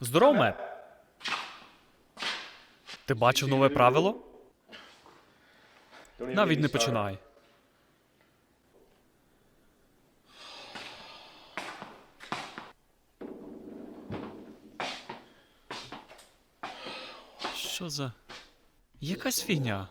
Здоров, Мет. Ти бачив нове правило? Навіть не починай. Що за. Якась фігня.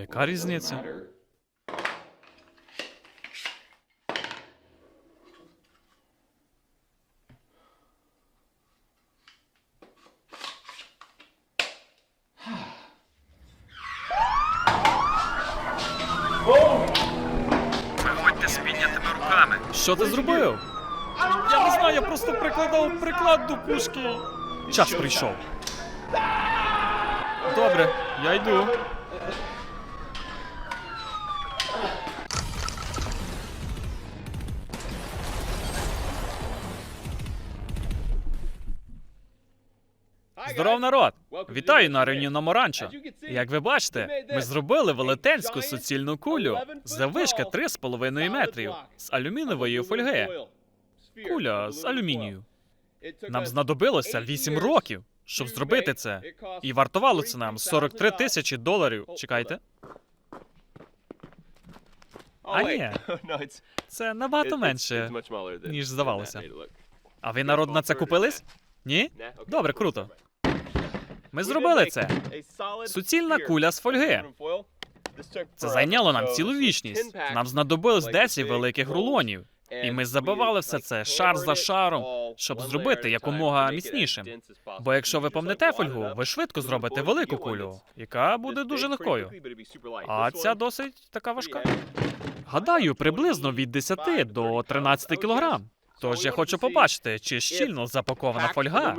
Яка різниця? Виходьте з піднятими руками. Що ти зробив? Я не знаю, я просто прикладав приклад до пушки. Час прийшов. Добре, я йду. Здоров, народ! Вітаю на районному ранчо. Як ви бачите, ми зробили велетенську суцільну кулю заввишки 3,5 метрів з алюмінієвої фольги. Куля з алюмінію. Нам знадобилося 8 років, щоб зробити це. І вартувало це нам 43 тисячі доларів. Чекайте, А ні, це набагато менше, ніж здавалося. А ви народ на це купились? Ні? Добре, круто. Ми зробили це. Суцільна куля з фольги. Це зайняло нам цілу вічність. Нам знадобилось 10 великих рулонів. І ми забивали все це шар за шаром, щоб зробити якомога міцнішим. Бо якщо ви помнете фольгу, ви швидко зробите велику кулю, яка буде дуже легкою. А ця досить така важка. Гадаю, приблизно від 10 до 13 кілограм. Тож я хочу побачити, чи щільно запакована фольга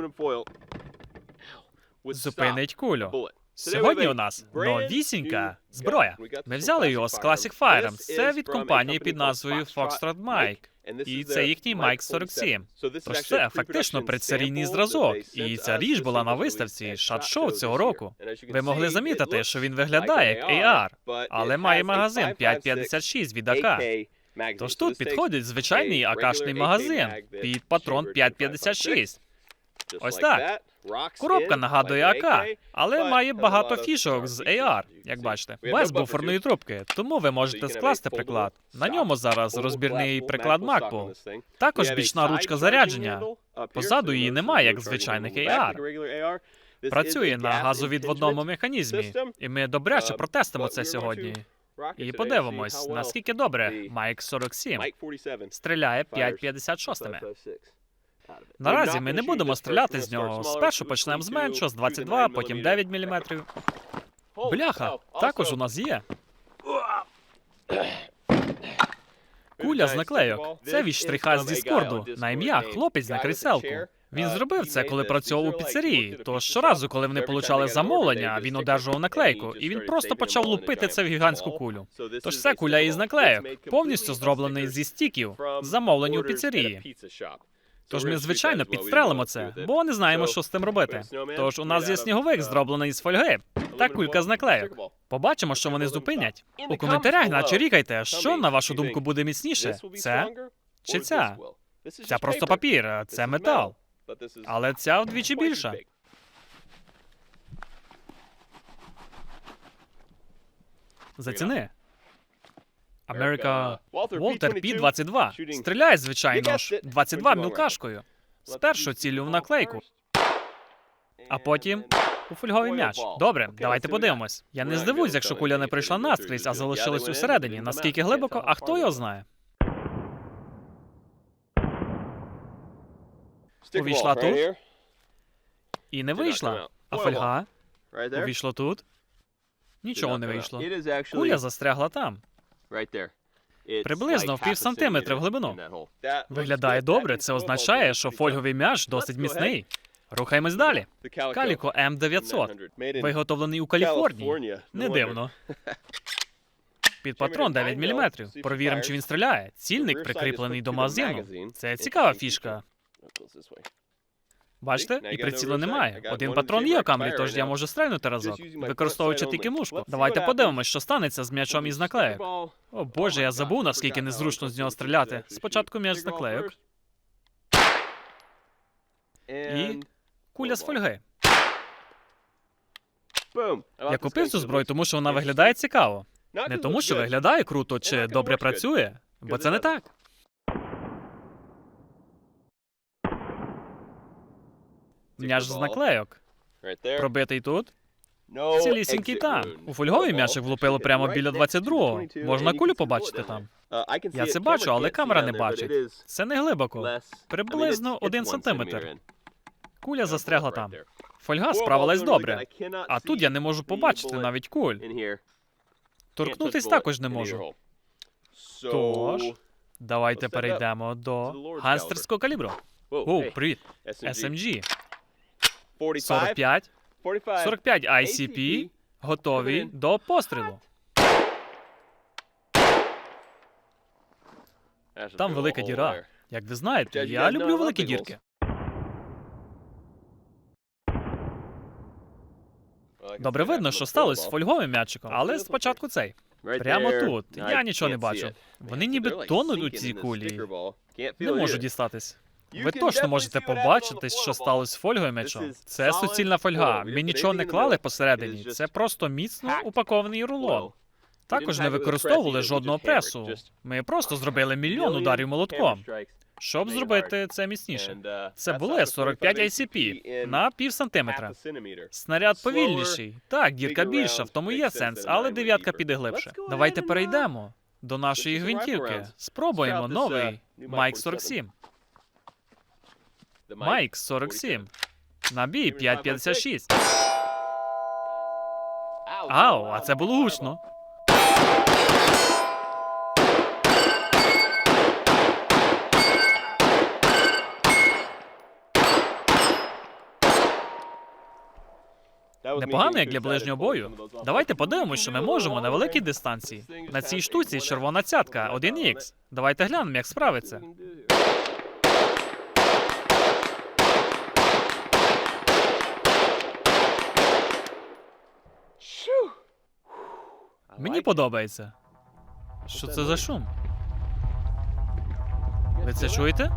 зупинить кулю. Сьогодні у нас новісінька зброя. Ми взяли його з Classic Firearms. Це від компанії під назвою Foxtrot Mike. І це їхній Mike 47. Тож це фактично предсерійний зразок. І ця річ була на виставці SHOT Show цього року. Ви могли замітити, що він виглядає як AR, але має магазин 5.56 від АК. Тож тут підходить звичайний акашний магазин під патрон 5.56. Ось так. Коробка нагадує АК, але має багато фішок з AR, як бачите, без буферної трубки. Тому ви можете скласти приклад. На ньому зараз розбірний приклад MacBook. Також бічна ручка зарядження. Позаду її немає, як звичайних AR. Працює на газовідводному механізмі, і ми добряче протестимо це сьогодні. І подивимось, наскільки добре Mike 47 стріляє 5.56. Наразі ми не будемо стріляти з нього. Спершу почнемо з меншого, з 22, потім 9 мм. Бляха, також у нас є. Куля з наклейок. Це від штриха з Діскорду на ім'я хлопець на кріселку. Він зробив це, коли працював у піцерії. Тож щоразу, коли вони получали замовлення, він одержував наклейку, і він просто почав лупити це в гігантську кулю. Тож це куля із наклейок, повністю зроблений зі стіків, замовлені у піцерії. Тож ми, звичайно, підстрелимо це, бо не знаємо, що з тим робити. Тож у нас є сніговик, зроблений із фольги, та кулька з наклейок. Побачимо, що вони зупинять. У коментарях наче рікайте, що на вашу думку буде міцніше? Це чи ця? Ця просто папір, це метал. Але ця вдвічі більша. Заціни. Америка Волтер Пі 22 Стріляє, звичайно ж, 22 мілкашкою. Спершу цілю в наклейку, а потім у фольговий м'яч. Добре, давайте подивимось. Я не здивуюсь, якщо куля не прийшла наскрізь, а залишилась усередині. Наскільки глибоко, а хто його знає? Увійшла тут і не вийшла. А фольга увійшла тут. Нічого не вийшло. Куля застрягла там. Приблизно в пів сантиметра в глибину. Виглядає добре. Це означає, що фольговий м'яч досить міцний. Рухаємось далі. Каліко М900. Виготовлений у Каліфорнії. Не дивно. Під патрон 9 мм. Провіримо, чи він стріляє. Цільник прикріплений до магазину. Це цікава фішка. Бачите, і прицілу немає. Один патрон є у камері, тож я можу стрельнути разок, використовуючи тільки мушку. Давайте подивимось, що станеться з м'ячом із наклеїк. О боже, я забув, наскільки незручно з нього стріляти. Спочатку м'яч з наклеїк, і куля з фольги. Я купив цю зброю, тому що вона виглядає цікаво. Не тому, що виглядає круто чи добре працює, бо це не так. М'яч з наклейок. Пробитий тут, цілісінький там. У фольговий м'ячик влупило прямо біля 22-го. Можна кулю побачити там. Я це бачу, але камера не бачить. Це не глибоко. Приблизно один сантиметр. Куля застрягла там. Фольга справилась добре. А тут я не можу побачити навіть куль. Торкнутись також не можу. Тож, давайте перейдемо до ганстерського калібру. Оу, привіт. SMG. 45, 45 ICP, готові до пострілу. Там велика діра. Як ви знаєте, я люблю великі дірки. Добре видно, що сталося з фольговим м'ячиком, але спочатку цей. Прямо тут. Я нічого не бачу. Вони ніби тонуть у цій кулі. Не можу дістатись. Ви точно можете побачити, що сталося з фольгою м'ячом. Це суцільна фольга. Ми нічого не клали посередині. Це просто міцно упакований рулон. Також не використовували жодного пресу. Ми просто зробили мільйон ударів молотком, щоб зробити це міцніше. Це були 45 ICP на пів сантиметра. Снаряд повільніший. Так, дірка більша, в тому є сенс, але дев'ятка піде глибше. Давайте перейдемо до нашої гвинтівки. Спробуємо новий Майк 47. Майк 47. Набій 5,56. Ау, а це було гучно. Непогано, як для ближнього бою. Давайте подивимось, що ми можемо на великій дистанції. На цій штуці червона цятка 1х. Давайте глянемо, як справиться. Мені подобається. Що це за шум? Ви це чуєте?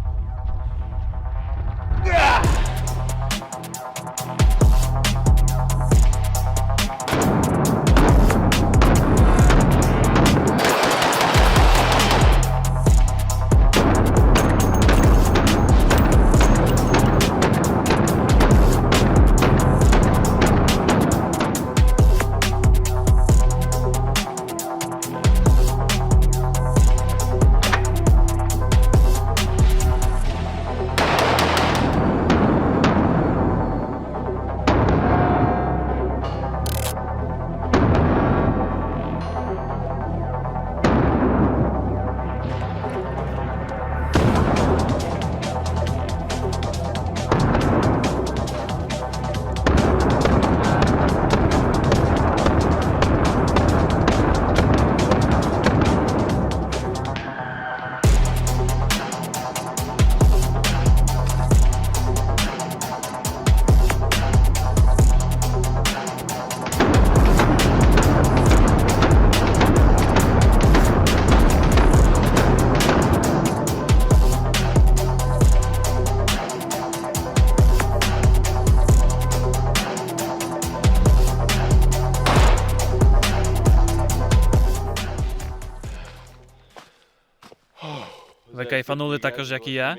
Ви кайфанули також, як і я.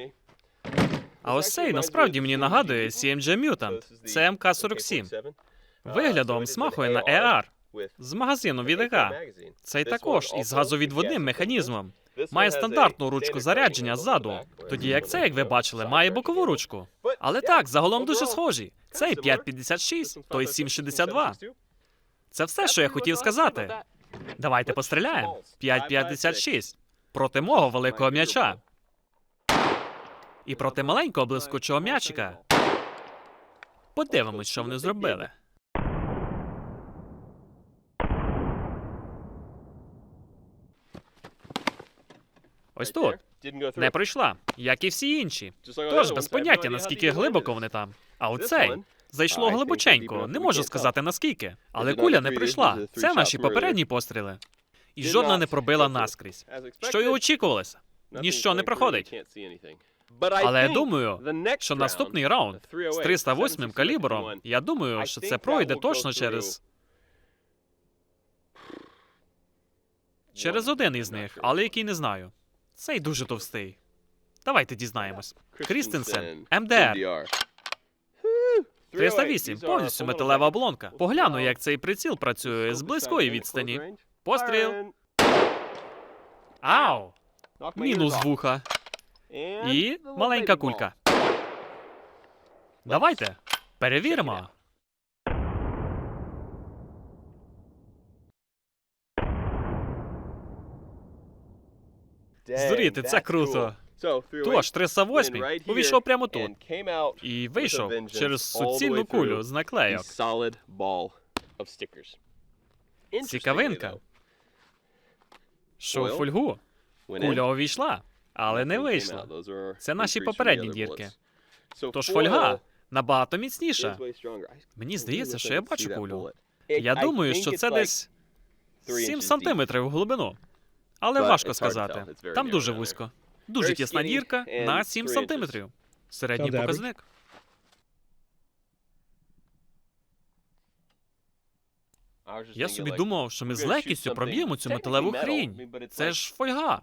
А ось цей насправді мені нагадує CMG Mutant. Це МК-47. Виглядом смахує на ER з магазину від ЕК. Цей також із газовідводним механізмом. Має стандартну ручку зарядження ззаду, тоді як цей, як ви бачили, має бокову ручку. Але так, загалом дуже схожі. Цей 5,56, той 7,62. Це все, що я хотів сказати. Давайте постріляємо. 5,56. Проти мого великого м'яча. І проти маленького блискучого м'ячика. Подивимось, що вони зробили. Ось тут. Не пройшла, як і всі інші. Тож без поняття, наскільки глибоко вони там. А оцей зайшло глибоченько, не можу сказати наскільки. Але куля не прийшла. Це наші попередні постріли. І жодна не пробила наскрізь. Що й очікувалося. Ніщо не проходить. Але я думаю, що наступний раунд з 308 калібром, я думаю, що це пройде точно через. Через один із них, але який не знаю. Цей дуже товстий. Давайте дізнаємось. Крістенсен, МДР. 308, повністю металева оболонка. Погляну, як цей приціл працює з близької відстані. Постріл. Ау! Мінус вуха. І маленька кулька. Давайте. Перевіримо. Здуріти, це круто. Тож, 308 увійшов прямо тут. І вийшов через суцільну кулю з наклейок. Цікавинка. Що в фольгу? Куля увійшла, але не вийшла. Це наші попередні дірки. Тож фольга набагато міцніша. Мені здається, що я бачу кулю. Я думаю, що це десь 7 сантиметрів в глибину. Але важко сказати. Там дуже вузько. Дуже тісна дірка на 7 сантиметрів. Середній показник. Я собі думав, що ми з легкістю проб'ємо цю металеву хрінь. Це ж фольга.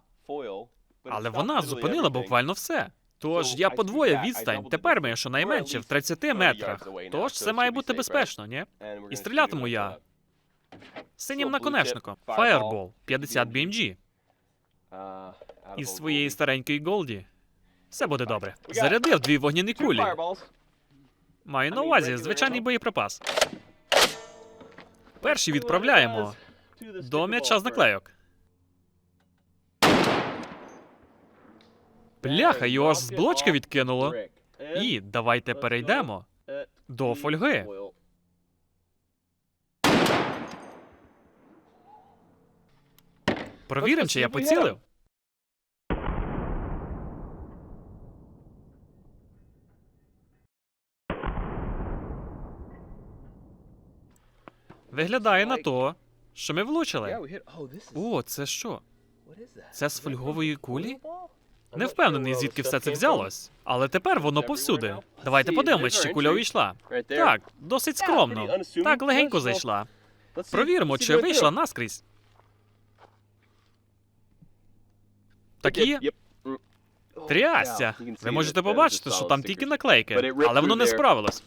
Але вона зупинила буквально все. Тож я подвоїв відстань. Тепер ми щонайменше в 30 метрах. Тож це має бути безпечно, ні? І стрілятиму я синім наконечником. Fireball 50 BMG із своєї старенької Голді. Все буде добре. Зарядив дві вогняні кулі. Маю на увазі звичайний боєприпас. Перші відправляємо до м'яча з наклейок. Бляха, його аж з блочка відкинуло. І давайте перейдемо до фольги. Провіримо, чи я поцілив. Виглядає на то, що ми влучили. О, це що? Це з фольгової кулі? Не впевнений, звідки все це взялось. Але тепер воно повсюди. Давайте подивимось, чи куля увійшла. Так, досить скромно. Так легенько зайшла. Провіримо, чи вийшла наскрізь. Так і є. Трясся. Ви можете побачити, що там тільки наклейки, але воно не справилось.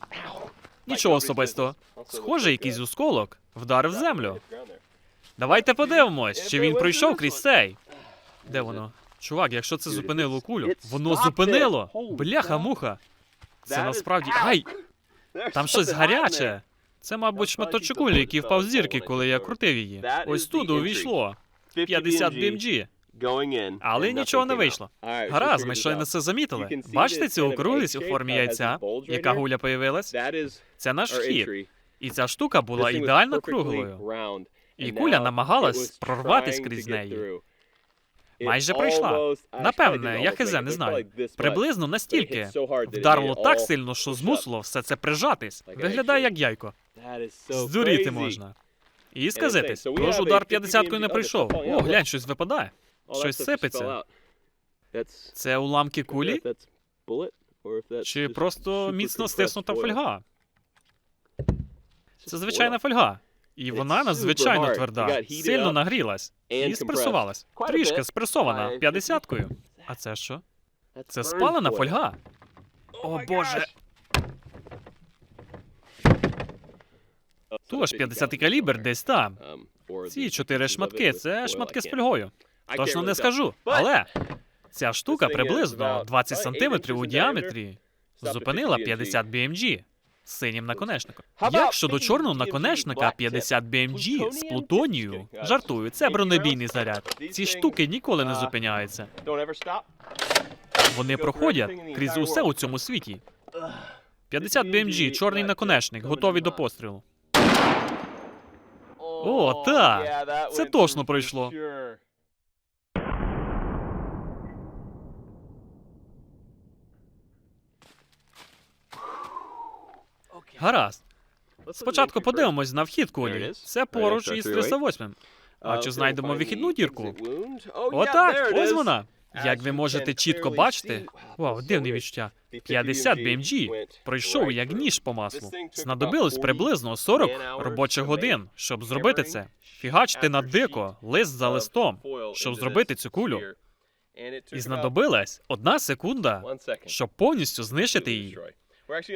Нічого особистого. Схоже, якийсь осколок вдарив землю. Давайте подивимось, чи він пройшов крізь цей. Де воно? Чувак, якщо це зупинило кулю, воно зупинило! Бляха-муха! Це насправді. Ай! Там щось гаряче. Це, мабуть, шматочок кулі, який впав з зірки, коли я крутив її. Ось туди увійшло. 50 BMG. Але нічого не вийшло. Гаразд, ми щойно це замітили. Бачите цю округлість у формі яйця, яка гуля появилась? Це наш вхід. І ця штука була ідеально круглою. І куля намагалась прорватись крізь неї. Майже пройшла. Напевне, я хз не знаю. Приблизно настільки. Вдарило так сильно, що змусило все це прижатись. Виглядає як яйко. Здуріти можна. І сказитись, тож удар 50-кою не прийшов. О, глянь, щось випадає. Щось сипеться. Це уламки кулі? Чи просто міцно стиснута фольга? Це звичайна фольга. І вона надзвичайно тверда, сильно нагрілась і спресувалась. Трішки спресована 50-кою. А це що? Це спалена фольга. О боже. Тож 50-й калібр десь там. Ці чотири шматки це шматки з фольгою. Точно не скажу. Але ця штука приблизно 20 сантиметрів у діаметрі зупинила 50 BMG синім наконечником. Як щодо чорного наконечника 50 BMG з плутонію? Жартую, це бронебійний заряд. Ці штуки ніколи не зупиняються. Вони проходять крізь усе у цьому світі. 50 BMG, чорний наконечник, готові до пострілу. О, так. Це точно пройшло. Гаразд. Спочатку подивимось на вхід кулі. Це поруч із 308. А чи знайдемо вихідну дірку? Отак, ось вона. Як ви можете чітко бачити, вау, дивне відчуття. 50 BMG пройшов як ніж по маслу. Знадобилось приблизно 40 робочих годин, щоб зробити це. Фігачте на дико, лист за листом, щоб зробити цю кулю. І знадобилась одна секунда, щоб повністю знищити її.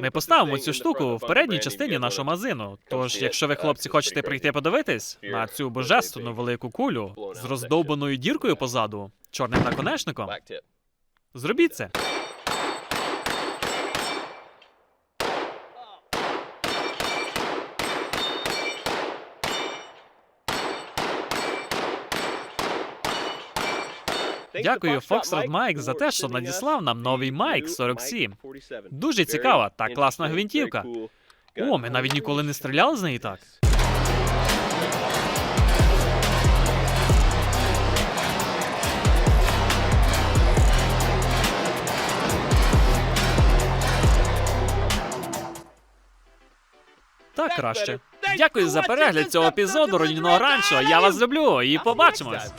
Ми поставимо цю штуку в передній частині нашого магазину. Тож, якщо ви, хлопці, хочете прийти подивитись на цю божественну велику кулю з роздовбаною діркою позаду, чорним наконечником, зробіть це. Дякую, Foxtrot Mike, за те, що надіслав нам новий Майк 47. Дуже цікава та класна гвинтівка. О, ми навіть ніколи не стріляли з неї так. Так краще. Дякую за перегляд цього епізоду Руйнівного ранчо. Я вас люблю і побачимось.